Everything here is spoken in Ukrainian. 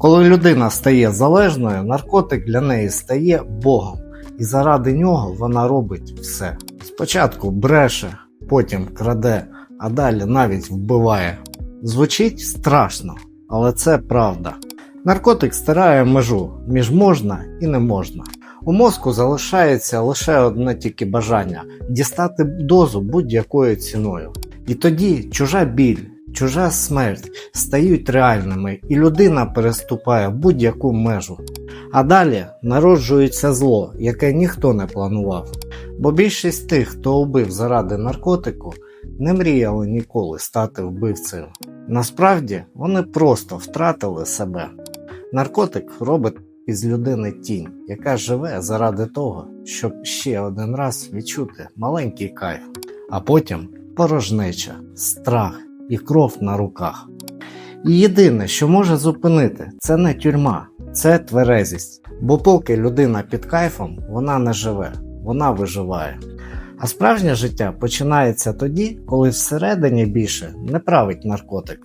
Коли людина стає залежною, наркотик для неї стає Богом, і заради нього вона робить все. Спочатку бреше, потім краде, а далі навіть вбиває. Звучить страшно, але це правда. Наркотик стирає межу між можна і не можна. У мозку залишається лише одне тільки бажання дістати дозу будь-якою ціною. І тоді чужа біль, чужа смерть стають реальними, і людина переступає будь-яку межу. А далі народжується зло, яке ніхто не планував. Бо більшість тих, хто убив заради наркотику, не мріяли ніколи стати вбивцею. Насправді вони просто втратили себе. Наркотик робить із людини тінь, яка живе заради того, щоб ще один раз відчути маленький кайф, а потім порожнеча, страх і кров на руках. І єдине, що може зупинити, це не тюрма, це тверезість. Бо поки людина під кайфом, вона не живе, вона виживає. А справжнє життя починається тоді, коли всередині більше не править наркотик.